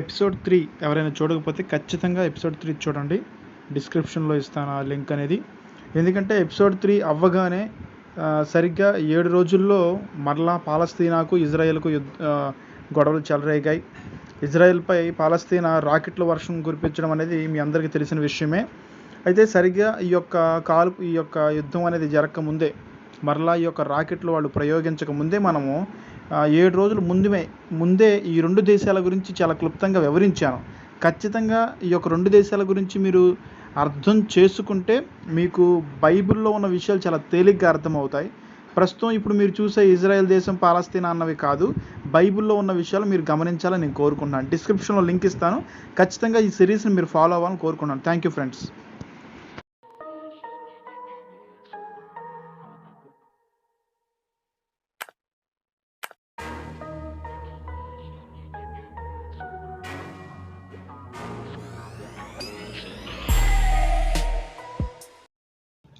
Episode three ఎవరైనా చూడకపోతే ఖచ్చితంగా ఎపిసోడ్ త్రీ చూడండి. డిస్క్రిప్షన్లో ఇస్తాను ఆ లింక్ అనేది. ఎందుకంటే ఎపిసోడ్ త్రీ అవ్వగానే సరిగ్గా ఏడు రోజుల్లో మరలా పాలస్తీనాకు ఇజ్రాయెల్కు గొడవలు చెలరేగాయి. ఇజ్రాయెల్పై పాలస్తీనా రాకెట్ల వర్షం కురిపించడం అనేది మీ అందరికీ తెలిసిన విషయమే. అయితే సరిగ్గా ఈ యొక్క కాల్పు ఈ యొక్క యుద్ధం అనేది జరగక ముందే మరలా ఈ యొక్క రాకెట్లు వాళ్ళు ప్రయోగించక ముందే మనము ఏడు రోజుల ముందుమే ముందే ఈ రెండు దేశాల గురించి చాలా క్లుప్తంగా వివరించాను. ఖచ్చితంగా ఈ యొక్క రెండు దేశాల గురించి మీరు అర్థం చేసుకుంటే మీకు బైబిల్లో ఉన్న విషయాలు చాలా తేలిగ్గా అర్థమవుతాయి. ప్రస్తుతం ఇప్పుడు మీరు చూసే ఇజ్రాయెల్ దేశం పాలస్తీనా అన్నవి కాదు. బైబిల్లో ఉన్న విషయాలు మీరు గమనించాలని నేను కోరుకుంటున్నాను. డిస్క్రిప్షన్లో లింక్ ఇస్తాను. ఖచ్చితంగా ఈ సిరీస్ని మీరు ఫాలో అవ్వాలని కోరుకుంటున్నాను. Thank you friends.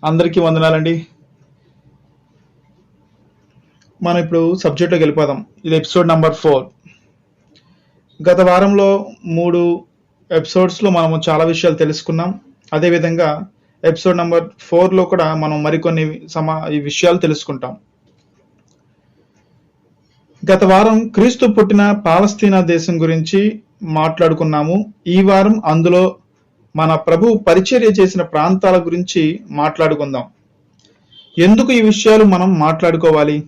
అందరికీ వందనాలండి. మనం ఇప్పుడు సబ్జెక్ట్లోకి వెళ్ళిపోదాం. ఇది ఎపిసోడ్ నెంబర్ ఫోర్ గత వారంలో మూడు ఎపిసోడ్స్లో మనము చాలా విషయాలు తెలుసుకున్నాం. అదేవిధంగా ఎపిసోడ్ నెంబర్ ఫోర్లో కూడా మనం మరికొన్ని సమా ఈ విషయాలు తెలుసుకుంటాం. గత వారం క్రీస్తు పుట్టిన పాలస్తీనా దేశం గురించి మాట్లాడుకున్నాము. ఈ వారం అందులో మన ప్రభు పరిచర్య చేసిన ప్రాంతాల గురించి మాట్లాడుకుందాం. ఎందుకు ఈ విషయాలు మనం మాట్లాడుకోవాలి?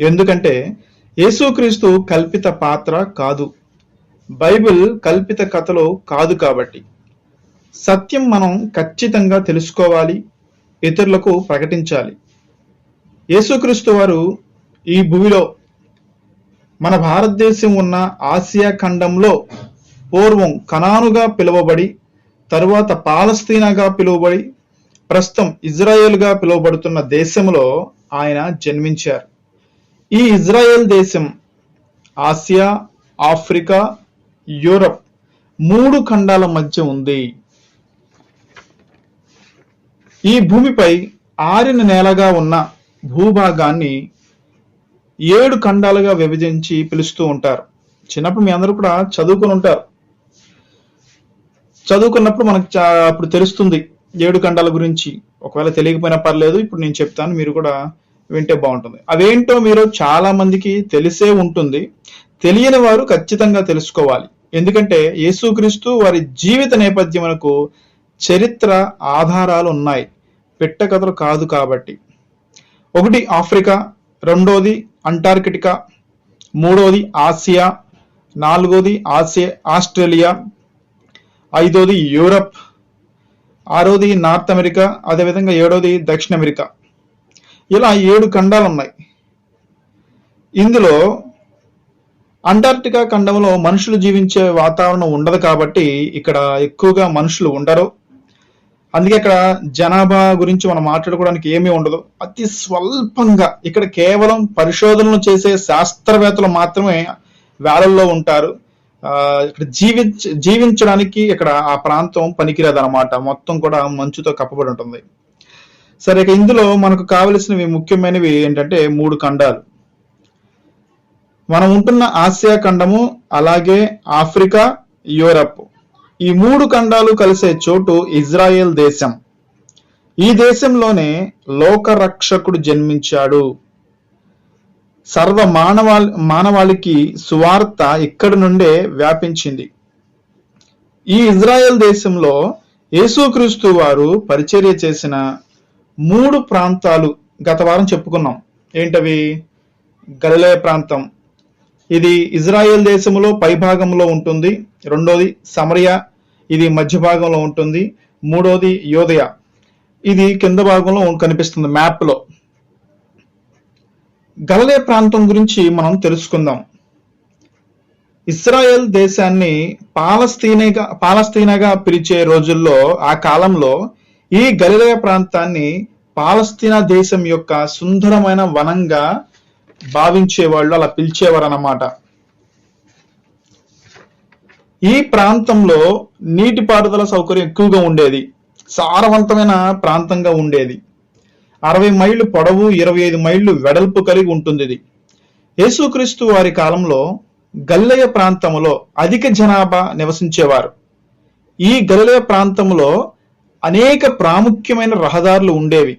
ఎందుకంటే యేసుక్రీస్తు కల్పిత పాత్ర కాదు. బైబిల్ కల్పిత కథలో కాదు కాబట్టి. సత్యం మనం ఖచ్చితంగా తెలుసుకోవాలి ఇతరులకు ప్రకటించాలి. యేసుక్రీస్తు వారు ఈ భూమిలో మన భారతదేశం ఉన్న ఆసియా ఖండంలో పూర్వం కనానుగా పిలువబడి తరువాత పాలస్తీనాగా పిలువబడి ప్రస్తుతం ఇజ్రాయెల్గా పిలువబడుతున్న దేశంలో ఆయన జన్మించారు. ఈ ఇజ్రాయెల్ దేశం ఆసియా ఆఫ్రికా యూరప్ మూడు ఖండాల మధ్య ఉంది. ఈ భూమిపై ఆరిన నేలగా ఉన్న భూభాగాన్ని ఏడు ఖండాలుగా విభజించి పిలుస్తూ ఉంటారు. చిన్నప్పుడు మీ అందరూ కూడా చదువుకుని ఉంటారు. చదువుకున్నప్పుడు మనకు చా- అప్పుడు తెలుస్తుంది ఏడు ఖండాల గురించి. ఒకవేళ తెలియకపోయినా పర్లేదు ఇప్పుడు నేను చెప్తాను మీరు కూడా వింటే బాగుంటుంది. అవేంటో మీరు చాలా మందికి తెలిసే ఉంటుంది. తెలియని వారు ఖచ్చితంగా తెలుసుకోవాలి. ఎందుకంటే యేసుక్రీస్తు వారి జీవిత నేపథ్యములకు చరిత్ర ఆధారాలు ఉన్నాయి. పిట్ట కథలు కాదు కాబట్టి. ఒకటి ఆఫ్రికా రెండోది అంటార్కిటికా మూడోది ఆసియా నాలుగోది ఆసియా ఆస్ట్రేలియా ఐదోది యూరప్ ఆరోది నార్త్ అమెరికా అదేవిధంగా ఏడోది దక్షిణ అమెరికా. ఇలా ఏడు ఖండాలు ఉన్నాయి ఇందులో అంటార్క్టికా ఖండంలో మనుషులు జీవించే వాతావరణం ఉండదు కాబట్టి ఇక్కడ ఎక్కువగా మనుషులు ఉండరు. అందుకే ఇక్కడ జనాభా గురించి మనం మాట్లాడుకోవడానికి ఏమీ ఉండదు. అతి స్వల్పంగా ఇక్కడ కేవలం పరిశోధనలు చేసే శాస్త్రవేత్తలు మాత్రమే వేలల్లో ఉంటారు. ఇక్కడ జీవించ జీవించడానికి ఇక్కడ ఆ ప్రాంతం పనికిరాదు అనమాట మొత్తం కూడా మంచుతో కప్పబడి ఉంటుంది. సరే ఇక ఇందులో మనకు కావలసినవి ముఖ్యమైనవి ఏంటంటే మూడు ఖండాలు. మనం ఉంటున్న ఆసియా ఖండము అలాగే ఆఫ్రికా యూరప్. ఈ మూడు ఖండాలు కలిసే చోటు ఇజ్రాయెల్ దేశం. ఈ దేశంలోనే లోకరక్షకుడు జన్మించాడు. సర్వ మానవా మానవాళికి సువార్త ఇక్కడి నుండే వ్యాపించింది. ఈ ఇజ్రాయెల్ దేశంలో యేసుక్రీస్తు వారు పరిచర్య చేసిన మూడు ప్రాంతాలు గత వారం చెప్పుకున్నాం. ఏంటవి? గలలే ప్రాంతం. ఇది ఇజ్రాయెల్ దేశంలో పై భాగంలో ఉంటుంది. రెండోది సమరియా. ఇది మధ్య భాగంలో ఉంటుంది. మూడోది యోదయ. ఇది కింద భాగంలో కనిపిస్తుంది మ్యాప్లో. గలలే ప్రాంతం గురించి మనం తెలుసుకుందాం. ఇస్రాయెల్ దేశాన్ని పాలస్తీనగా పాలస్తీనాగా పిలిచే రోజుల్లో ఆ కాలంలో ఈ గలిలయ ప్రాంతాన్ని పాలస్తీనా దేశం యొక్క సుందరమైన వనంగా భావించేవాళ్ళు అలా పిలిచేవారు అన్నమాట ఈ ప్రాంతంలో నీటిపారుదల సౌకర్యం ఎక్కువగా ఉండేది. సారవంతమైన ప్రాంతంగా ఉండేది. అరవై మైళ్ళు పొడవు ఇరవై ఐదు మైళ్ళు వెడల్పు కలిగి ఉంటుంది ఇది యేసుక్రీస్తు వారి కాలంలో గల్లయ ప్రాంతంలో అధిక జనాభా నివసించేవారు. ఈ గలిలయ ప్రాంతంలో అనేక ప్రాముఖ్యమైన రహదారులు ఉండేవి.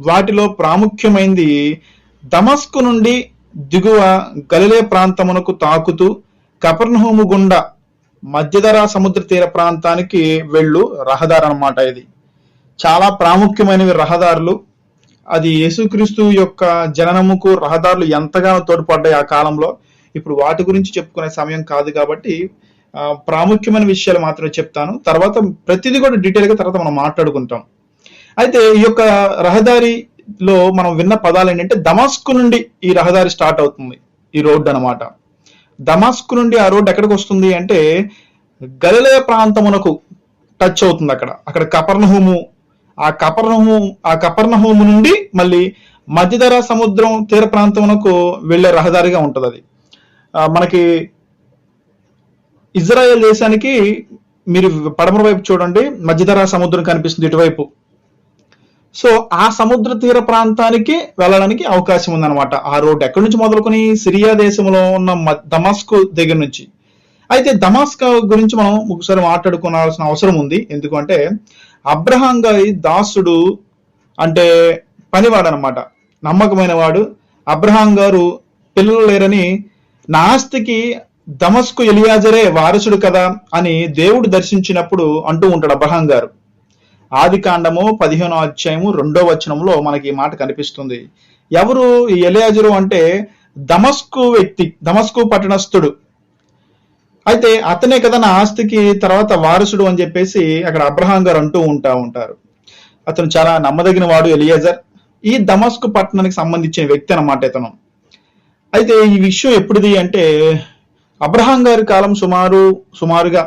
వాటిలో ప్రాముఖ్యమైనది దమస్కు నుండి దిగువ గలిలే ప్రాంతమునకు తాకుతూ కపర్ణహోము గుండా మధ్యధరా సముద్ర తీర ప్రాంతానికి వెళ్ళు రహదారి అన్నమాట ఇది. చాలా ప్రాముఖ్యమైనవి రహదారులు. అది యేసుక్రీస్తు యొక్క జననముకు రహదారులు ఎంతగానో తోడ్పడ్డాయి ఆ కాలంలో. ఇప్పుడు వాటి గురించి చెప్పుకునే సమయం కాదు కాబట్టి ప్రాముఖ్యమైన విషయాలు మాత్రమే చెప్తాను. తర్వాత ప్రతిదీ కూడా డీటెయిల్గా తర్వాత మనం మాట్లాడుకుంటాం. అయితే ఈ యొక్క రహదారిలో మనం విన్న పదాలు ఏంటంటే దమాస్కు నుండి ఈ రహదారి స్టార్ట్ అవుతుంది ఈ రోడ్డు అన్నమాట. దమాస్కు నుండి ఆ రోడ్డు ఎక్కడికి వస్తుంది అంటే గలిలయ ప్రాంతమునకు టచ్ అవుతుంది అక్కడ. అక్కడ కపర్ణహూము ఆ కపర్ణహూము ఆ కపర్ణహూము నుండి మళ్ళీ మధ్యధరా సముద్రం తీర ప్రాంతమునకు వెళ్ళే రహదారిగా ఉంటుంది అది మనకి ఇజ్రాయెల్ దేశానికి మీరు పడమర వైపు చూడండి మధ్యధరా సముద్రం కనిపిస్తుంది ఇటువైపు. సో ఆ సముద్ర తీర ప్రాంతానికి వెళ్ళడానికి అవకాశం ఉందన్నమాట. ఆ రోడ్ ఎక్కడి నుంచి మొదలుకొని సిరియా దేశంలో ఉన్న మ- దమాస్కు దగ్గర నుంచి. అయితే దమాస్కా గురించి మనం ఒకసారి మాట్లాడుకోవాల్సిన అవసరం ఉంది. ఎందుకంటే అబ్రహాం గారి దాసుడు అంటే పనివాడు అనమాట నమ్మకమైన వాడు అబ్రహాం గారు పిల్లలు లేరని నాస్తికి దమస్కు ఎలియాజరే వారసుడు కదా అని దేవుడు దర్శించినప్పుడు అంటూ ఉంటాడు అబ్రహాం గారు ఆది కాండము పదిహేనో అధ్యాయము రెండో వచనంలో మనకి ఈ మాట కనిపిస్తుంది. ఎవరు ఈ ఎలియాజరు అంటే దమస్కు వ్యక్తి దమస్కు పట్టణస్థుడు. అయితే అతనే కదా నా ఆస్తికి తర్వాత వారసుడు అని చెప్పేసి అక్కడ అబ్రహాం గారు అంటూ ఉంటా ఉంటారు. అతను చాలా నమ్మదగిన వాడు ఎలియాజర్. ఈ దమస్కు పట్టణానికి సంబంధించిన వ్యక్తి అన్నమాట ఇతను. అయితే ఈ విషయం ఎప్పుడుది అంటే అబ్రహాం గారి కాలం సుమారు సుమారుగా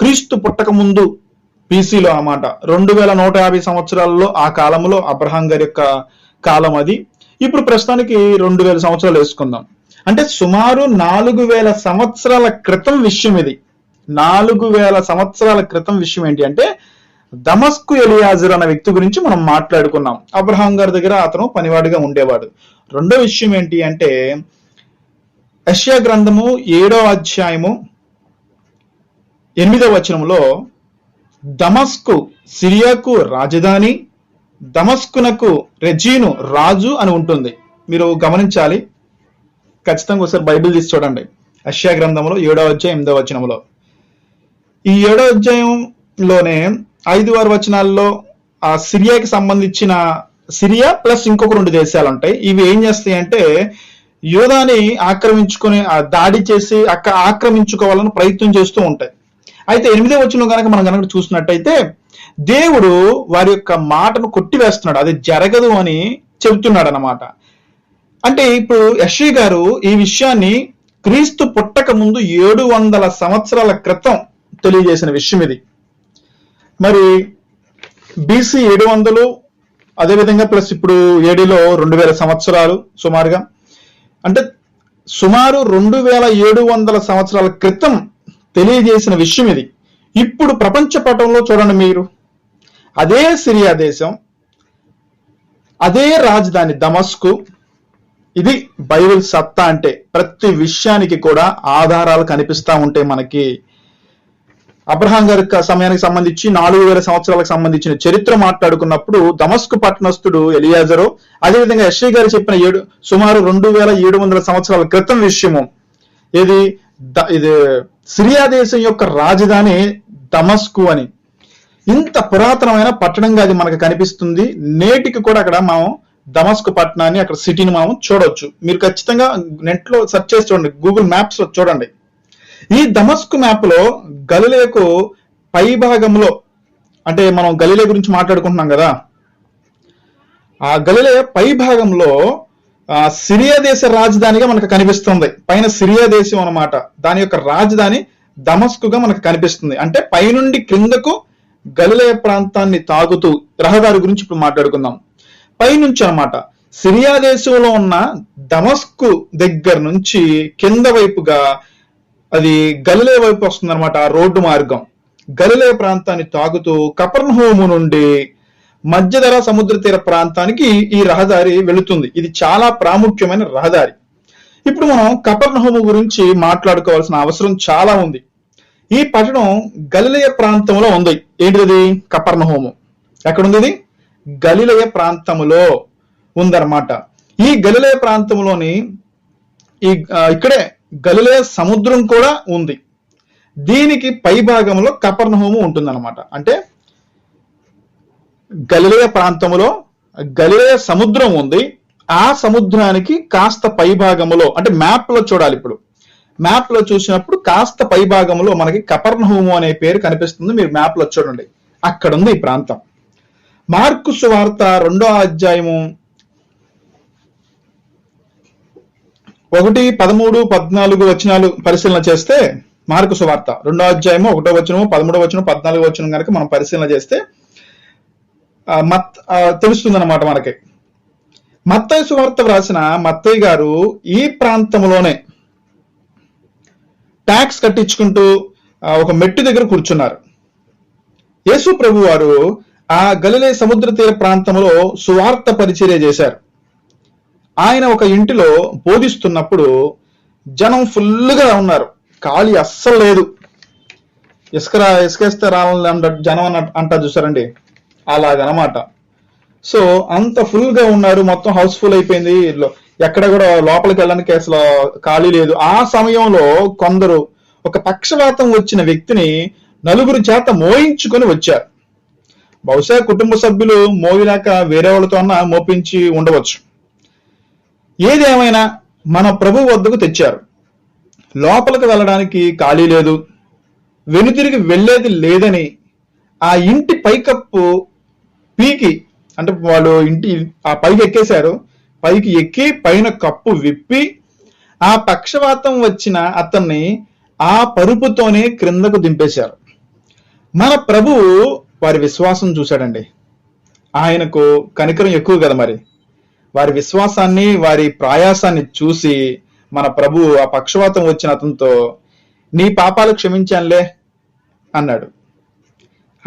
క్రీస్తు పుట్టక ముందు బీసీలో అన్నమాట. రెండు వేల నూట యాభై సంవత్సరాలలో ఆ కాలంలో అబ్రహాం గారి యొక్క కాలం అది. ఇప్పుడు ప్రస్తుతానికి రెండు వేల సంవత్సరాలు వేసుకుందాం. అంటే సుమారు నాలుగు వేల సంవత్సరాల క్రితం విషయం ఇది. నాలుగు వేల సంవత్సరాల క్రితం విషయం ఏంటి అంటే దమస్కు ఎలియాజర్ అనే వ్యక్తి గురించి మనం మాట్లాడుకున్నాం. అబ్రహాం గారి దగ్గర అతను పనివాడిగా ఉండేవాడు. రెండో విషయం ఏంటి అంటే యష్యా గ్రంథము ఏడో అధ్యాయము ఎనిమిదవ వచనంలో దమస్కు సిరియాకు రాజధాని దమస్కునకు రెజీను రాజు అని ఉంటుంది. మీరు గమనించాలి. ఖచ్చితంగా ఒకసారి బైబిల్ తీసి చూడండి. అష్యా గ్రంథంలో ఏడో అధ్యాయం ఎనిమిదవ వచనంలో ఈ ఏడో అధ్యాయంలోనే ఐదు ఆరు వచనాల్లో ఆ సిరియాకి సంబంధించిన సిరియా ప్లస్ ఇంకొక రెండు దేశాలు ఉంటాయి. ఇవి ఏం చేస్తాయి అంటే యోధాని ఆక్రమించుకొని ఆ దాడి చేసి అక్క ఆక్రమించుకోవాలని ప్రయత్నం చేస్తూ ఉంటాయి. అయితే ఎనిమిదే వచ్చిన కనుక మనం కనుక చూసినట్టయితే దేవుడు వారి యొక్క మాటను కొట్టివేస్తున్నాడు. అది జరగదు అని చెబుతున్నాడు అన్నమాట అంటే ఇప్పుడు యశ్వి గారు ఈ విషయాన్ని క్రీస్తు పుట్టక ముందు ఏడు వందల సంవత్సరాల క్రితం తెలియజేసిన విషయం ఇది. మరి బీసీ ఏడు వందలు అదేవిధంగా ప్లస్ ఇప్పుడు ఏడీలో రెండు వేల సంవత్సరాలు సుమారుగా. అంటే సుమారు రెండు వేల ఏడు వందల సంవత్సరాల క్రితం తెలియజేసిన విషయం ఇది. ఇప్పుడు ప్రపంచ పటంలో చూడండి మీరు. అదే సిరియా దేశం అదే రాజధాని దమస్కు ఇది బైబిల్ సత్తా అంటే ప్రతి విషయానికి కూడా ఆధారాలు కనిపిస్తా ఉంటాయి మనకి. అబ్రహాం గారి సమయానికి సంబంధించి నాలుగు వేల సంవత్సరాలకు సంబంధించిన చరిత్ర మాట్లాడుకున్నప్పుడు దమస్కు పట్టణస్థుడు ఎలియాజరు అదేవిధంగా యశ్వి గారు చెప్పిన ఏడు సుమారు రెండు వేల ఏడు వందల సంవత్సరాల క్రితం విషయము. ఇది ఇది సిరియా దేశం యొక్క రాజధాని దమస్కు అని. ఇంత పురాతనమైన పట్టణంగా అది మనకు కనిపిస్తుంది. నేటికి కూడా అక్కడ మనం దమస్కు పట్టణాన్ని అక్కడ సిటీని మనం చూడవచ్చు మీరు ఖచ్చితంగా నెట్లో సెర్చ్ చేసి చూడండి. గూగుల్ మ్యాప్స్లో చూడండి. ఈ దమస్కు మ్యాప్లో గలిలేకు పై భాగంలో అంటే మనం గలిలే గురించి మాట్లాడుకుంటున్నాం కదా ఆ గలిలే పై భాగంలో ఆ సిరియా దేశ రాజధానిగా మనకు కనిపిస్తుంది. పైన సిరియా దేశం అన్నమాట. దాని యొక్క రాజధాని దమస్కుగా మనకు కనిపిస్తుంది. అంటే పైనుండి క్రిందకు గలిలే ప్రాంతాన్ని తాగుతూ రహదారి గురించి ఇప్పుడు మాట్లాడుకుందాం. పైనుంచి అన్నమాట. సిరియా దేశంలో ఉన్న దమస్కు దగ్గర నుంచి కింద వైపుగా అది గలిలే వైపు వస్తుంది అనమాట ఆ రోడ్డు మార్గం. గలిలే ప్రాంతాన్ని తాగుతూ కపర్నహోము నుండి మధ్యధర సముద్ర తీర ప్రాంతానికి ఈ రహదారి వెళుతుంది. ఇది చాలా ప్రాముఖ్యమైన రహదారి. ఇప్పుడు మనం కపర్ణహోము గురించి మాట్లాడుకోవాల్సిన అవసరం చాలా ఉంది. ఈ పట్టణం గలిలయ ప్రాంతంలో ఉంది. ఏంటిది కపర్ణహోము ఎక్కడుంది ఇది? గలిలయ ప్రాంతములో ఉందన్నమాట. ఈ గలిలయ ప్రాంతంలోని ఈ ఇక్కడే గలిలయ సముద్రం కూడా ఉంది. దీనికి పై భాగంలో కపర్ణహోము ఉంటుందన్నమాట. అంటే గలిలయ ప్రాంతములో గలిలయ సముద్రం ఉంది. ఆ సముద్రానికి కాస్త పై భాగంలో అంటే మ్యాప్లో చూడాలి ఇప్పుడు. మ్యాప్లో చూసినప్పుడు కాస్త పై భాగంలో మనకి కపర్ణహోము అనే పేరు కనిపిస్తుంది. మీరు మ్యాప్లో చూడండి. అక్కడ ఉంది ఈ ప్రాంతం. మార్కు సువార్త రెండో అధ్యాయము ఒకటి పదమూడు పద్నాలుగు వచనాలు పరిశీలన చేస్తే మార్కు సువార్త రెండో అధ్యాయము ఒకటో వచనము పదమూడో వచనం పద్నాలుగు వచనం కనుక మనం పరిశీలన చేస్తే మత్ తెలుస్తుంది అనమాట మనకి. మత్తయ్య సువార్త వ్రాసిన మత్తయ్య గారు ఈ ప్రాంతంలోనే ట్యాక్స్ కట్టించుకుంటూ ఒక మెట్టు దగ్గర కూర్చున్నారు. యేసు ప్రభు వారు ఆ గలిలే సముద్ర తీర ప్రాంతంలో సువార్త పరిచర్య చేశారు. ఆయన ఒక ఇంటిలో బోధిస్తున్నప్పుడు జనం ఫుల్గా ఉన్నారు. ఖాళీ అస్సలు లేదు. ఇసుక రా- ఇసుకేస్తే రావాలని అంట జనం అన్న అంటారు చూసారండి అలాగనమాట. సో అంత ఫుల్గా ఉన్నారు మొత్తం హౌస్ఫుల్ అయిపోయింది. ఎక్కడ కూడా లోపలికి వెళ్ళడానికి అసలు ఖాళీ లేదు. ఆ సమయంలో కొందరు ఒక పక్షవాతం వచ్చిన వ్యక్తిని నలుగురు చేత మోయించుకొని వచ్చారు. బహుశా కుటుంబ సభ్యులు మోయలేక వేరే వాళ్ళతో అన్న మోపించి ఉండవచ్చు. ఏదేమైనా మన ప్రభు వద్దకు తెచ్చారు. లోపలికి వెళ్ళడానికి ఖాళీ లేదు. వెనుతిరిగి వెళ్ళేది లేదని ఆ ఇంటి పైకప్పు పీకి అంటే వాళ్ళు ఇంటి ఆ పైకి ఎక్కేశారు. పైకి ఎక్కి పైన కప్పు విప్పి ఆ పక్షవాతం వచ్చిన అతన్ని ఆ పరుపుతోనే క్రిందకు దింపేశారు. మన ప్రభువు వారి విశ్వాసం చూశాడండి. ఆయనకు కనికరం ఎక్కువ కదా మరి. వారి విశ్వాసాన్ని వారి ప్రయాసాన్ని చూసి మన ప్రభు ఆ పక్షవాతం వచ్చిన అతనితో నీ పాపాలు క్షమించానులే అన్నాడు.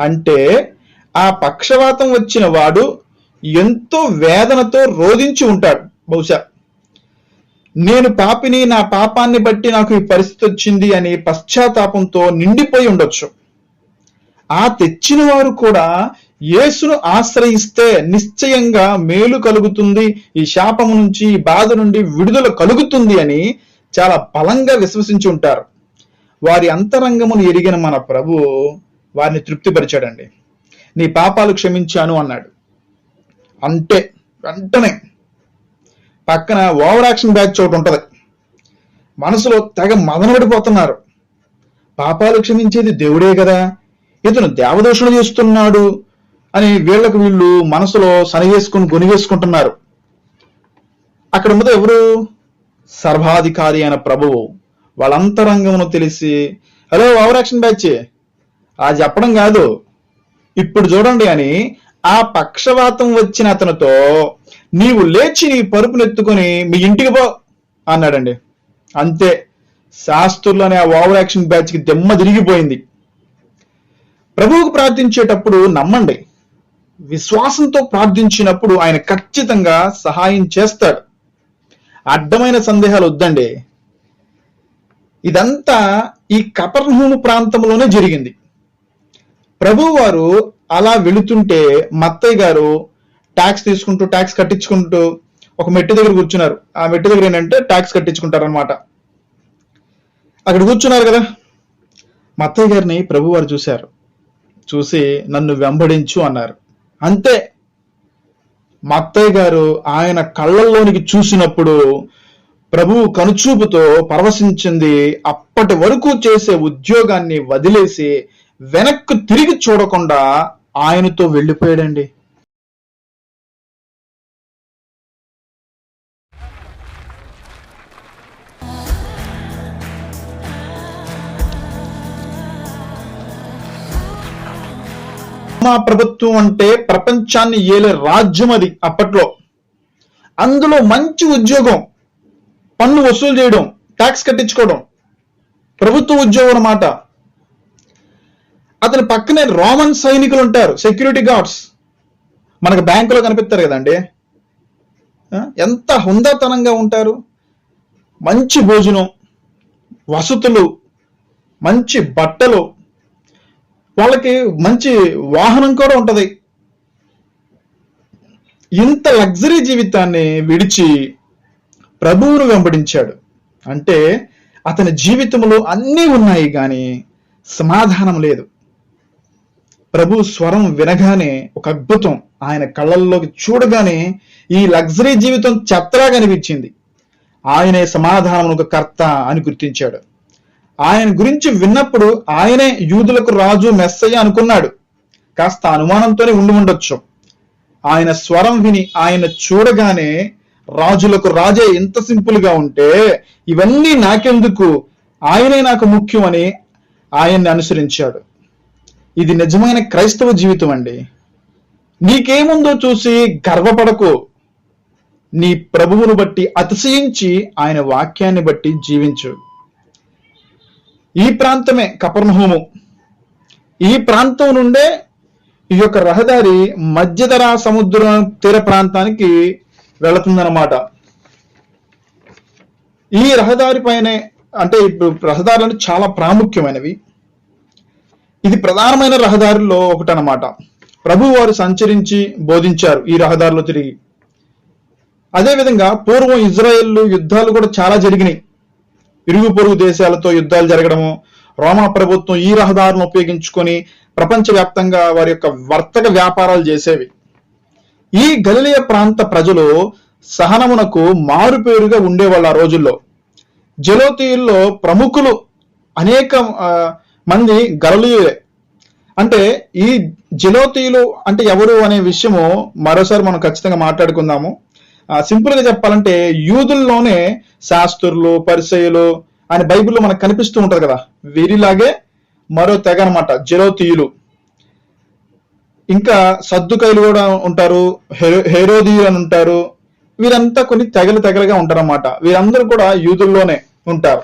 అంటే ఆ పక్షవాతం వచ్చిన వాడు ఎంతో వేదనతో రోధించి ఉంటాడు. బహుశా నేను పాపిని నా పాపాన్ని బట్టి నాకు ఈ పరిస్థితి వచ్చింది అని పశ్చాత్తాపంతో నిండిపోయి ఉండొచ్చు. ఆ తెచ్చిన వారు కూడా యేసును ఆశ్రయిస్తే నిశ్చయంగా మేలు కలుగుతుంది ఈ శాపము నుంచి ఈ బాధ నుండి విడుదల కలుగుతుంది అని చాలా బలంగా విశ్వసించి ఉంటారు. వారి అంతరంగమును ఎరిగిన మన ప్రభు వారిని తృప్తిపరిచాడండి. నీ పాపాలు క్షమించాను అన్నాడు. అంటే వెంటనే పక్కన ఓవర్ యాక్షన్ బ్యాచ్ చోటు ఉంటుంది. మనసులో తెగ మదనపడిపోతున్నారు. పాపాలు క్షమించేది దేవుడే కదా. ఇతను దేవదోషణ చేస్తున్నాడు అని వీళ్ళకు వీళ్ళు మనసులో సనివేసుకుని గొనివేసుకుంటున్నారు అక్కడ ముందు ఎవరు? సర్వాధికారి అయిన ప్రభువు. వాళ్ళంతరంగమును తెలిసి హలో ఓవర్ యాక్షన్ బ్యాచ్ ఆ చెప్పడం కాదు. ఇప్పుడు చూడండి అని ఆ పక్షవాతం వచ్చిన అతనితో నీవు లేచి నీ పరుపునెత్తుకొని మీ ఇంటికి పో అన్నాడండి. అంతే. శాస్త్రులనే ఆ ఓవర్ యాక్షన్ బ్యాచ్కి దెమ్మ తిరిగిపోయింది. ప్రభువుకు ప్రార్థించేటప్పుడు నమ్మండి. విశ్వాసంతో ప్రార్థించినప్పుడు ఆయన ఖచ్చితంగా సహాయం చేస్తాడు. అడ్డమైన సందేహాలు వద్దండి. ఇదంతా ఈ కపర్హూము ప్రాంతంలోనే జరిగింది. ప్రభు వారు అలా వెళుతుంటే మత్తయ్య గారు ట్యాక్స్ తీసుకుంటూ ట్యాక్స్ కట్టించుకుంటూ ఒక మెట్టు దగ్గర కూర్చున్నారు. ఆ మెట్టు దగ్గర ఏంటంటే ట్యాక్స్ కట్టించుకుంటారు అనమాట అక్కడ కూర్చున్నారు కదా. మత్తయ్య గారిని ప్రభు వారు చూశారు. చూసి నన్ను వెంబడించు అన్నారు. అంతే మత్తయ్య గారు ఆయన కళ్ళల్లోనికి చూసినప్పుడు ప్రభువు కనుచూపుతో పరవశించింది అప్పటి వరకు చేసే ఉద్యోగాన్ని వదిలేసి వెనక్కు తిరిగి చూడకుండా ఆయనతో వెళ్ళిపోయాడండి. మా ప్రభుత్వం అంటే ప్రపంచాన్ని ఏలే రాజ్యం అది అప్పట్లో. అందులో మంచి ఉద్యోగం పన్ను వసూలు చేయడం ట్యాక్స్ కట్టించుకోవడం ప్రభుత్వ ఉద్యోగం అన్నమాట అతని పక్కనే రోమన్ సైనికులు ఉంటారు సెక్యూరిటీ గార్డ్స్ మనకు బ్యాంకులో కనిపిస్తారు కదండి. ఎంత హుందాతనంగా ఉంటారు. మంచి భోజనం వసతులు మంచి బట్టలు వాళ్ళకి మంచి వాహనం కూడా ఉంటది. ఇంత లగ్జరీ జీవితాన్ని విడిచి ప్రభువును వెంబడించాడు. అంటే అతని జీవితంలో అన్నీ ఉన్నాయి కానీ సమాధానం లేదు. ప్రభు స్వరం వినగానే ఒక అద్భుతం ఆయన కళ్ళల్లోకి చూడగానే ఈ లగ్జరీ జీవితం చెత్తగా కనిపించింది ఆయనే సమాధానమునకు కర్త అని గుర్తించాడు. ఆయన గురించి విన్నప్పుడు ఆయనే యూదులకు రాజు మెస్సయ్య అనుకున్నాడు. కాస్త అనుమానంతోనే ఉండి ఉండొచ్చు. ఆయన స్వరం విని ఆయన చూడగానే రాజులకు రాజే ఇంత సింపుల్గా ఉంటే ఇవన్నీ నాకెందుకు? ఆయనే నాకు ముఖ్యం అని ఆయన్ని అనుసరించాడు. ఇది నిజమైన క్రైస్తవ జీవితం అండి. నీకేముందో చూసి గర్వపడకు. నీ ప్రభువును బట్టి అతిశయించి ఆయన వాక్యాన్ని బట్టి జీవించు. ఈ ప్రాంతమే కపర్ణహోము ఈ ప్రాంతం నుండే ఈ యొక్క రహదారి మధ్యధరా సముద్రం తీర ప్రాంతానికి వెళుతుందన్నమాట. ఈ రహదారి పైనే అంటే ఇప్పుడు రహదారులు చాలా ప్రాముఖ్యమైనవి. ఇది ప్రధానమైన రహదారుల్లో ఒకటనమాట ప్రభు వారు సంచరించి బోధించారు ఈ రహదారిలో తిరిగి. అదేవిధంగా పూర్వం ఇజ్రాయెల్ యుద్ధాలు కూడా చాలా జరిగినాయి. ఇరుగు పొరుగు దేశాలతో యుద్ధాలు జరగడము రోమా ప్రభుత్వం ఈ రహదారులను ఉపయోగించుకొని ప్రపంచవ్యాప్తంగా వారి యొక్క వర్తక వ్యాపారాలు చేసేవి. ఈ గలిలియ ప్రాంత ప్రజలు సహనమునకు మారుపేరుగా ఉండేవాళ్ళు ఆ రోజుల్లో. జలోతీయుల్లో ప్రముఖులు అనేక మంది గలలీయులే. అంటే ఈ జలోతీయులు అంటే ఎవరు అనే విషయము మరోసారి మనం ఖచ్చితంగా మాట్లాడుకుందాము. సింపుల్గా చెప్పాలంటే యూదుల్లోనే శాస్త్రులు పరిసయులు అని బైబిల్లో మనకు కనిపిస్తూ ఉంటారు కదా. వీరిలాగే మరో తెగ అనమాట జెరోతీయులు ఇంకా సద్దుకైలు కూడా ఉంటారు హెరోదీయులు అని ఉంటారు. వీరంతా కొన్ని తెగలు తెగలుగా ఉంటారన్నమాట. వీరందరూ కూడా యూదుల్లోనే ఉంటారు.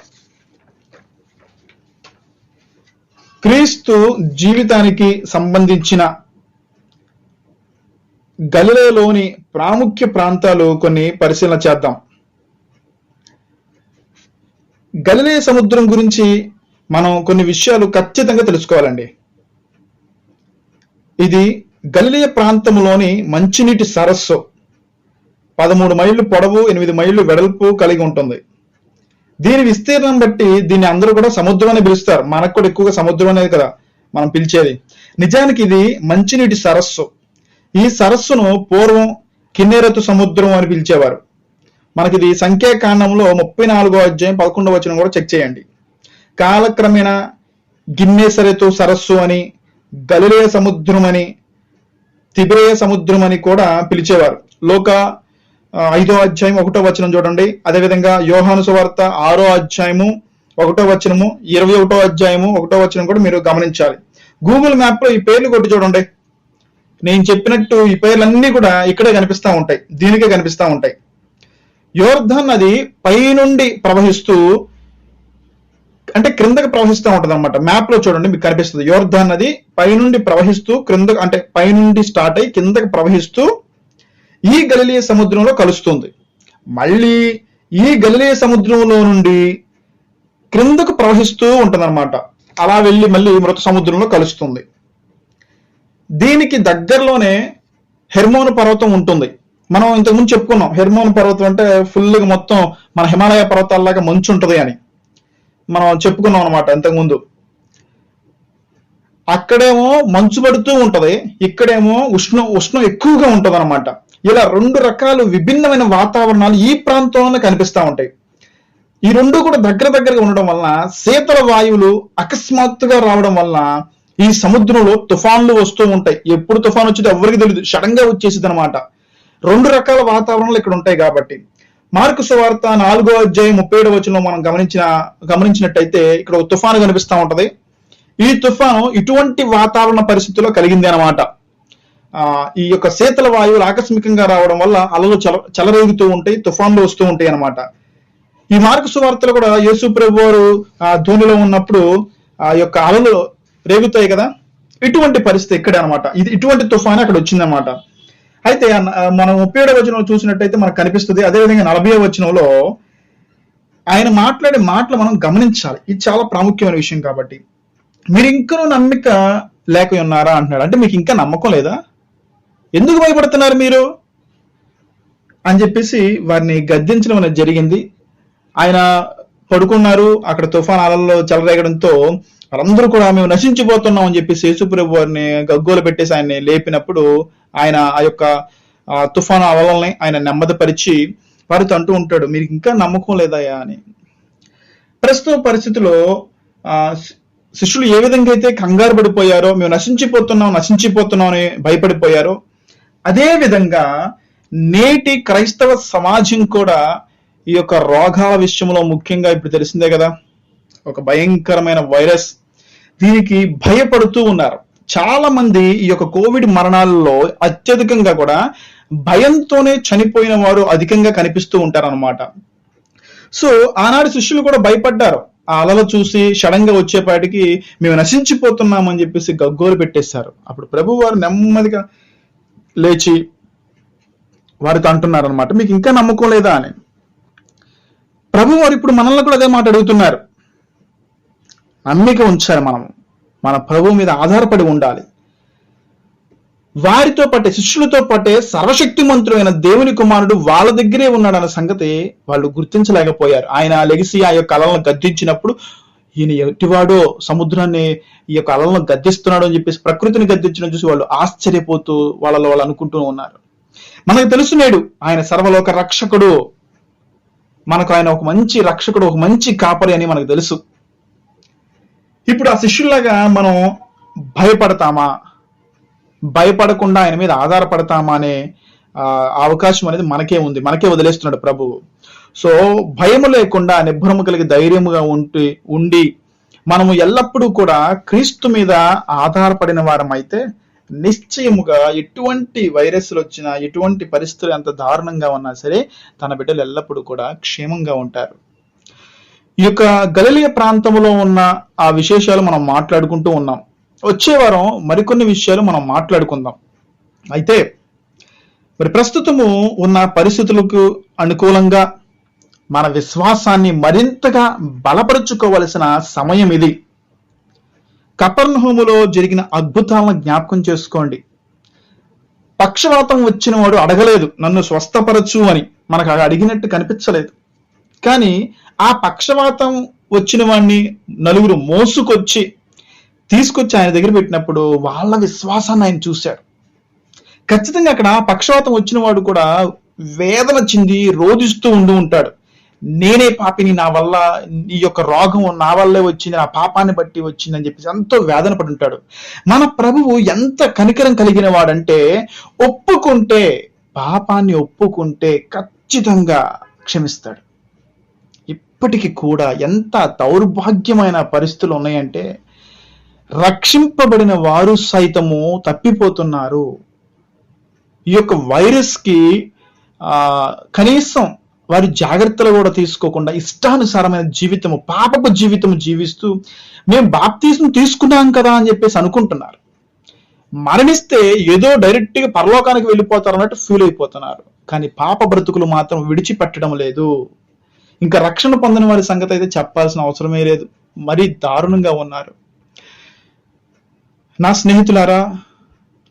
క్రీస్తు జీవితానికి సంబంధించిన గలిలయలోని ప్రాముఖ్య ప్రాంతాలు కొన్ని పరిశీలన చేద్దాం. గలిలయ సముద్రం గురించి మనం కొన్ని విషయాలు ఖచ్చితంగా తెలుసుకోవాలండి. ఇది గలిలయ ప్రాంతంలోని మంచినీటి సరస్సు. పదమూడు మైళ్ళు పొడవు ఎనిమిది మైళ్ళు వెడల్పు కలిగి ఉంటుంది. దీని విస్తీర్ణం బట్టి దీన్ని అందరూ కూడా సముద్రం అని పిలుస్తారు. మనకు కూడా ఎక్కువగా సముద్రం అనేది కదా మనం పిలిచేది. నిజానికి ఇది మంచినీటి సరస్సు. ఈ సరస్సును పూర్వం కిన్నెరతు సముద్రం అని పిలిచేవారు. మనకి ఇది సంఖ్యాకాండంలో ముప్పై నాలుగో అధ్యాయం పదకొండవ వచనం కూడా చెక్ చేయండి. కాలక్రమేణా గిన్నెసరెతు సరస్సు అని గలిలయ సముద్రం అని తిబిరేయ సముద్రం అని కూడా పిలిచేవారు. లోక ఐదో అధ్యాయం ఒకటో వచనం చూడండి. అదేవిధంగా యోహాను సువార్త ఆరో అధ్యాయము ఒకటో వచనము ఇరవై ఒకటో అధ్యాయము ఒకటో వచనం కూడా మీరు గమనించాలి. గూగుల్ మ్యాప్లో ఈ పేర్లు కొట్టి చూడండి. నేను చెప్పినట్టు ఈ పేర్లన్నీ కూడా ఇక్కడే కనిపిస్తా ఉంటాయి. దీనికే కనిపిస్తా ఉంటాయి. యోర్ధన్ నది పైనుండి ప్రవహిస్తూ అంటే క్రిందకి ప్రవహిస్తూ ఉంటుంది అనమాట మ్యాప్లో చూడండి మీకు కనిపిస్తుంది. యోర్ధన్ నది పైనుండి ప్రవహిస్తూ క్రింద అంటే పైనుండి స్టార్ట్ అయ్యి కిందకి ప్రవహిస్తూ ఈ గలిలే సముద్రంలో కలుస్తుంది. మళ్ళీ ఈ గలిలియ సముద్రంలో నుండి క్రిందకు ప్రవహిస్తూ ఉంటుందన్నమాట. అలా వెళ్ళి మళ్ళీ మృత సముద్రంలో కలుస్తుంది. దీనికి దగ్గరలోనే హెర్మోన్ పర్వతం ఉంటుంది. మనం ఇంతకుముందు చెప్పుకున్నాం హెర్మోన్ పర్వతం అంటే ఫుల్గా మొత్తం మన హిమాలయ పర్వతాల్లాగా మంచు ఉంటది అని. మనం చెప్పుకున్నాం అనమాట ఇంతకుముందు అక్కడేమో మంచు పడుతూ ఉంటది ఇక్కడేమో ఉష్ణం ఉష్ణం ఎక్కువగా ఉంటుంది అనమాట ఇలా రెండు రకాలు విభిన్నమైన వాతావరణాలు ఈ ప్రాంతంలో కనిపిస్తా ఉంటాయి. ఈ రెండు కూడా దగ్గర దగ్గరగా ఉండడం వలన శీతల వాయువులు అకస్మాత్తుగా రావడం వలన ఈ సముద్రంలో తుఫాన్లు వస్తూ ఉంటాయి. ఎప్పుడు తుఫాన్ వచ్చేది ఎవరికి తెలియదు సడన్గా వచ్చేసింది అనమాట రెండు రకాల వాతావరణాలు ఇక్కడ ఉంటాయి కాబట్టి. మార్కు సువార్త నాలుగో అధ్యాయం ముప్పై ఏడు వచనంలో మనం గమనించిన గమనించినట్టయితే ఇక్కడ ఒక తుఫాను కనిపిస్తా ఉంటది. ఈ తుఫాను ఇటువంటి వాతావరణ పరిస్థితుల్లో కలిగింది అనమాట ఆ ఈ యొక్క శీతల వాయువులు ఆకస్మికంగా రావడం వల్ల అలలు చల చలరేగుతూ ఉంటాయి తుఫాన్లు వస్తూ ఉంటాయి అన్నమాట. ఈ మార్కు సువార్తలు కూడా యేసు ప్రభు వారు ఆ ధోనిలో ఉన్నప్పుడు ఆ యొక్క అలలు రేగుతాయి కదా? ఇటువంటి పరిస్థితి ఇక్కడే అనమాట ఇది ఇటువంటి తుఫాను అక్కడ వచ్చిందనమాట అయితే మనం ముప్పై ఏడవ వచనంలో చూసినట్టయితే మనకు కనిపిస్తుంది. అదేవిధంగా నలభై వచనంలో ఆయన మాట్లాడే మాటలు మనం గమనించాలి. ఇది చాలా ప్రాముఖ్యమైన విషయం కాబట్టి. మీరు ఇంకనూ నమ్మిక లేక ఉన్నారా అంటున్నాడు. అంటే మీకు ఇంకా నమ్మకం లేదా? ఎందుకు భయపడుతున్నారు మీరు? అని చెప్పేసి వారిని గద్దించడం అనేది జరిగింది. ఆయన పడుకున్నారు. అక్కడ తుఫాన్ అలల్లో చెలరేగడంతో వాళ్ళందరూ కూడా మేము నశించిపోతున్నాం అని చెప్పేసి యేసుప్రభు వారిని గగ్గోలు పెట్టేసి ఆయన్ని లేపినప్పుడు ఆయన ఆ యొక్క తుఫాను అలలని ఆయన నెమ్మదిపరిచి వారితో అంటూ ఉంటాడు. మీరు ఇంకా నమ్మకం లేదయా అని. ప్రస్తుత పరిస్థితిలో ఆ, శిష్యులు ఏ విధంగా అయితే కంగారు పడిపోయారో మేము నశించిపోతున్నాం నశించిపోతున్నాం అని భయపడిపోయారో అదే విధంగా నేటి క్రైస్తవ సమాజం కూడా ఈ యొక్క రోగాల విషయంలో ముఖ్యంగా ఇప్పుడు తెలిసిందే కదా. ఒక భయంకరమైన వైరస్ దీనికి భయపడుతూ ఉన్నారు. చాలా మంది ఈ యొక్క కోవిడ్ మరణాల్లో అత్యధికంగా కూడా భయంతోనే చనిపోయిన వారు అధికంగా కనిపిస్తూ ఉంటారన్నమాట. సో ఆనాడు శిష్యులు కూడా భయపడ్డారు. ఆ అలలు చూసి సడన్గా వచ్చేపాటికి మేము నశించిపోతున్నామని చెప్పేసి గగ్గోలు పెట్టేశారు. అప్పుడు ప్రభు వారు నెమ్మదిగా లేచి వారితో అంటున్నారనమాట మీకు ఇంకా నమ్మకం లేదా? అని. ప్రభు వారు ఇప్పుడు మనల్ని కూడా అదే మాట అడుగుతున్నారు. నమ్మిక ఉంచాలి మనం మన ప్రభు మీద ఆధారపడి ఉండాలి. వారితో పాటే శిష్యులతో పాటే సర్వశక్తిమంతుడైన దేవుని కుమారుడు వాళ్ళ దగ్గరే ఉన్నాడన్న సంగతి వాళ్ళు గుర్తించలేకపోయారు. ఆయన లెగిసి ఆ యొక్క అలలను గద్దించినప్పుడు ఈయన ఎటివాడో సముద్రాన్ని ఈ యొక్క అలలను గద్దిస్తున్నాడు అని చెప్పేసి ప్రకృతిని గద్దించడం చూసి వాళ్ళు ఆశ్చర్యపోతూ వాళ్ళలో వాళ్ళు అనుకుంటూ ఉన్నారు. మనకు తెలుసు నేడు ఆయన సర్వలోక రక్షకుడు. మనకు ఆయన ఒక మంచి రక్షకుడు ఒక మంచి కాపరి అని మనకు తెలుసు. ఇప్పుడు ఆ శిష్యుల్లాగా మనం భయపడతామా? భయపడకుండా ఆయన మీద ఆధారపడతామా అనే అవకాశం అనేది మనకే ఉంది. మనకే వదిలేస్తున్నాడు ప్రభువు సో భయము లేకుండా నిబ్బరము కలిగి ధైర్యముగా ఉండి ఉండి మనము ఎల్లప్పుడూ కూడా క్రీస్తు మీద ఆధారపడిన వారమైతే నిశ్చయముగా ఎటువంటి వైరస్లు వచ్చినా ఎటువంటి పరిస్థితులు ఎంత దారుణంగా ఉన్నా సరే తన బిడ్డలు ఎల్లప్పుడూ కూడా క్షేమంగా ఉంటారు. ఈ యొక్క గలిలియ ప్రాంతంలో ఉన్న ఆ విశేషాలు మనం మాట్లాడుకుంటూ ఉన్నాం. వచ్చే వారం మరికొన్ని విషయాలు మనం మాట్లాడుకుందాం. అయితే మరి ప్రస్తుతము ఉన్న పరిస్థితులకు అనుకూలంగా మన విశ్వాసాన్ని మరింతగా బలపరుచుకోవలసిన సమయం ఇది. కపర్ణహోములో జరిగిన అద్భుతాలను జ్ఞాపకం చేసుకోండి. పక్షవాతం వచ్చిన వాడు అడగలేదు నన్ను స్వస్థపరచు అని మనకు అడిగినట్టు కనిపించలేదు. కానీ ఆ పక్షవాతం వచ్చిన వాడిని నలుగురు మోసుకొచ్చి తీసుకొచ్చి ఆయన దగ్గర పెట్టినప్పుడు వాళ్ళ విశ్వాసాన్ని ఆయన చూశాడు. ఖచ్చితంగా అక్కడ పక్షవాతం వచ్చిన వాడు కూడా వేదన చెంది రోధిస్తూ ఉండి ఉంటాడు. నేనే పాపిని నా వల్ల ఈ యొక్క రోగం నా వల్లే వచ్చింది నా పాపాన్ని బట్టి వచ్చింది అని చెప్పేసి ఎంతో వేదన పడి ఉంటాడు. మన ప్రభువు ఎంత కనికరం కలిగిన వాడంటే ఒప్పుకుంటే పాపాన్ని ఒప్పుకుంటే ఖచ్చితంగా క్షమిస్తాడు. ఇప్పటికీ కూడా ఎంత దౌర్భాగ్యమైన పరిస్థితులు ఉన్నాయంటే రక్షింపబడిన వారు సైతము తప్పిపోతున్నారు. ఈ యొక్క వైరస్కి కనీసం వారి జాగ్రత్తలు కూడా తీసుకోకుండా ఇష్టానుసారమైన జీవితము పాపపు జీవితము జీవిస్తూ మేము బాప్తీసం తీసుకున్నాం కదా అని చెప్పేసి అనుకుంటున్నారు. మరణిస్తే ఏదో డైరెక్ట్గా పరలోకానికి వెళ్ళిపోతారు అన్నట్టు ఫీల్ అయిపోతున్నారు. కానీ పాప బ్రతుకులు మాత్రం విడిచిపెట్టడం లేదు. ఇంకా రక్షణ పొందిన వారి సంగతి అయితే చెప్పాల్సిన అవసరమే లేదు. మరీ దారుణంగా ఉన్నారు. నా స్నేహితులారా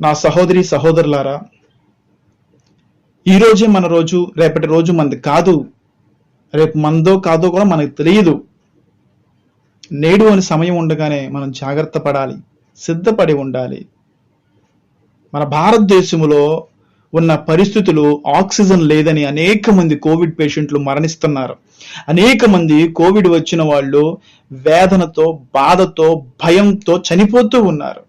నా సహోదరి సహోదరులారా ఈ రోజే మన రోజు రేపటి రోజు మనది కాదు. రేపు మందో కాదో కూడా మనకు తెలియదు. నేడు అని సమయం ఉండగానే మనం జాగ్రత్త పడాలి సిద్ధపడి ఉండాలి. మన భారతదేశంలో ఉన్న పరిస్థితులు ఆక్సిజన్ లేదని అనేక మంది కోవిడ్ పేషెంట్లు మరణిస్తున్నారు. అనేక మంది కోవిడ్ వచ్చిన వాళ్ళు వేదనతో బాధతో భయంతో చనిపోతూ ఉన్నారు.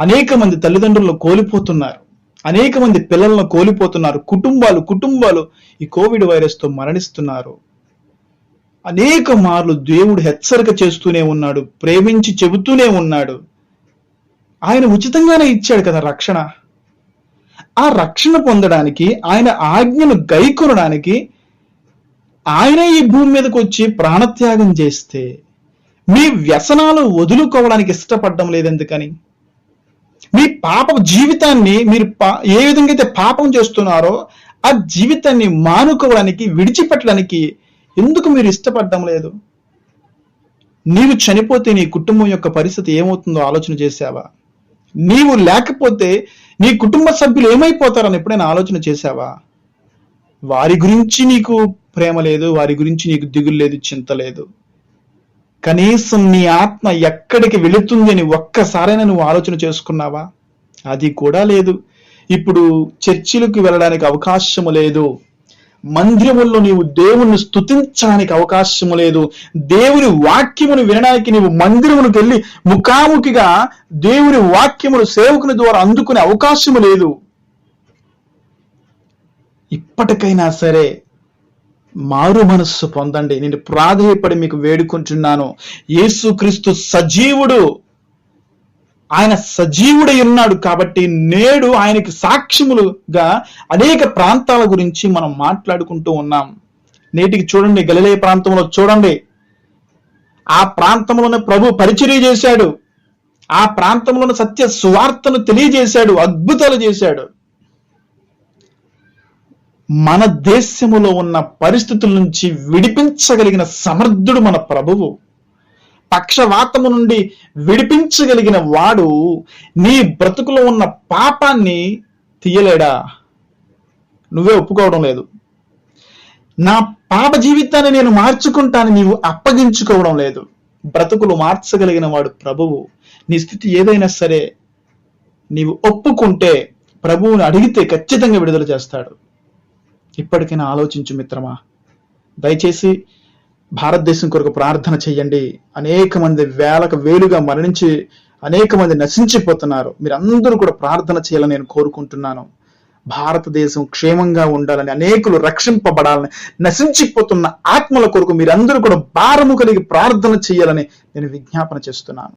అనేక మంది తల్లిదండ్రులను కోల్పోతున్నారు. అనేక మంది పిల్లలను కోల్పోతున్నారు. కుటుంబాలు కుటుంబాలు ఈ కోవిడ్ వైరస్తో మరణిస్తున్నారు. అనేక మార్లు దేవుడు హెచ్చరిక చేస్తూనే ఉన్నాడు ప్రేమించి చెబుతూనే ఉన్నాడు. ఆయన ఉచితంగానే ఇచ్చాడు కదా రక్షణ. ఆ రక్షణ పొందడానికి ఆయన ఆజ్ఞను గైకొనడానికి ఆయనే ఈ భూమి మీదకి వచ్చి ప్రాణత్యాగం చేస్తే మీ వ్యసనాలు వదులుకోవడానికి ఇష్టపడడం లేదెందుకని? మీ పాప జీవితాన్ని మీరు పా- ఏ విధంగా అయితే పాపం చేస్తున్నారో ఆ జీవితాన్ని మానుకోవడానికి విడిచిపెట్టడానికి ఎందుకు మీరు ఇష్టపడడం లేదు? నీవు చనిపోతే నీ కుటుంబం యొక్క పరిస్థితి ఏమవుతుందో ఆలోచన చేశావా? నీవు లేకపోతే నీ కుటుంబ సభ్యులు ఏమైపోతారని ఎప్పుడైనా ఆలోచన చేశావా? వారి గురించి నీకు ప్రేమ లేదు వారి గురించి నీకు దిగులు లేదు చింత లేదు. కనీసం నీ ఆత్మ ఎక్కడికి వెళుతుంది అని ఒక్కసారైనా నువ్వు ఆలోచన చేసుకున్నావా? అది కూడా లేదు. ఇప్పుడు చర్చిలకు వెళ్ళడానికి అవకాశము లేదు. మందిరముల్లో నీవు దేవుణ్ణి స్తుతించడానికి అవకాశము లేదు. దేవుని వాక్యమును వినడానికి నీవు మందిరమునికి వెళ్ళి ముఖాముఖిగా దేవుని వాక్యమును సేవకుని ద్వారా అందుకునే అవకాశము లేదు. ఇప్పటికైనా సరే మారు మనస్సు పొందండి. నేను ప్రాధేయపడి మీకు వేడుకుంటున్నాను. యేసుక్రీస్తు సజీవుడు. ఆయన సజీవుడై ఉన్నాడు కాబట్టి నేడు ఆయనకి సాక్ష్యములుగా అనేక ప్రాంతాల గురించి మనం మాట్లాడుకుంటూ ఉన్నాం. నేటికి చూడండి గలిలే ప్రాంతంలో చూడండి. ఆ ప్రాంతంలోనే ప్రభు పరిచర్య చేశాడు. ఆ ప్రాంతంలోని సత్య సువార్తను తెలియజేశాడు అద్భుతాలు చేశాడు. మన దేశములో ఉన్న పరిస్థితుల నుంచి విడిపించగలిగిన సమర్థుడు మన ప్రభువు. పక్షవాతము నుండి విడిపించగలిగిన వాడు నీ బ్రతుకులో ఉన్న పాపాన్ని తీయలేడా? నువ్వే ఒప్పుకోవడం లేదు. నా పాప జీవితాన్ని నేను మార్చుకుంటాను నీవు అప్పగించుకోవడం లేదు. బ్రతుకులు మార్చగలిగిన వాడు ప్రభువు. నీ స్థితి ఏదైనా సరే నీవు ఒప్పుకుంటే ప్రభువుని అడిగితే ఖచ్చితంగా విడుదల చేస్తాడు. ఇప్పటికైనా ఆలోచించు మిత్రమా. దయచేసి భారతదేశం కొరకు ప్రార్థన చేయండి అనేక మంది వేలకు వేలుగా మరణించి అనేక మంది నశించిపోతున్నారు. మీరందరూ కూడా ప్రార్థన చేయాలని నేను కోరుకుంటున్నాను. భారతదేశం క్షేమంగా ఉండాలని అనేకులు రక్షింపబడాలని నశించిపోతున్న ఆత్మల కొరకు మీరందరూ కూడా భారము కలిగి ప్రార్థన చేయాలని నేను విజ్ఞాపన చేస్తున్నాను.